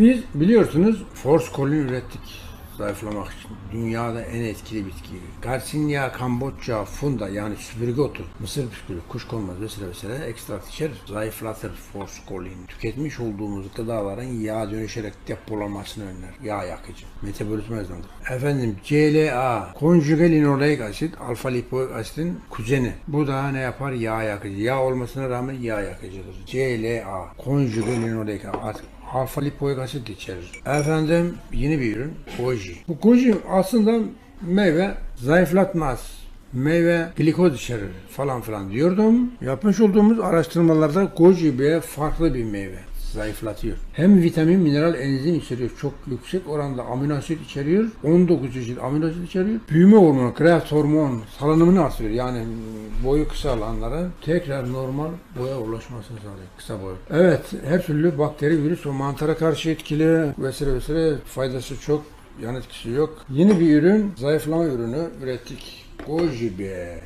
Biz biliyorsunuz Force Colin ürettik zayıflamak için. Dünyada en etkili bitki. Garcinia Kamboçya funda yani süpürge otu, mısır püskülü, kuşkonmaz vesaire vesaire ekstrat içerir. Zayıflatır Force Colin. Tüketmiş olduğumuz gıdaların yağ dönüşerek depolanmasını önler. Yağ yakıcı. Metabolizma hızlandır. Efendim CLA, konjugal linoleik asit, alfa lipoik asitin kuzeni. Bu da ne yapar? Yağ yakıcı. Yağ olmasına rağmen yağ yakıcıdır. CLA, konjugal linoleik asit alfa lipoik asit içerir. Efendim yeni bir ürün goji. Bu goji aslında meyve zayıflatmaz. Meyve glikoz içerir falan filan diyordum. Yapmış olduğumuz araştırmalarda goji bir farklı bir meyve. Zayıflatıyor. Hem vitamin, mineral, enzim içeriyor. Çok yüksek oranda amino asit içeriyor. 19 çeşit amino asit içeriyor. Büyüme hormonu, growth hormon salınımını artırıyor. Yani boyu kısalanların tekrar normal boya ulaşmasını sağlıyor. Kısa boy. Evet, her türlü bakteri, virüs ve mantara karşı etkili vesaire vesaire faydası çok. Yan etkisi yok. Yeni bir ürün, zayıflama ürünü ürettik. Goji be.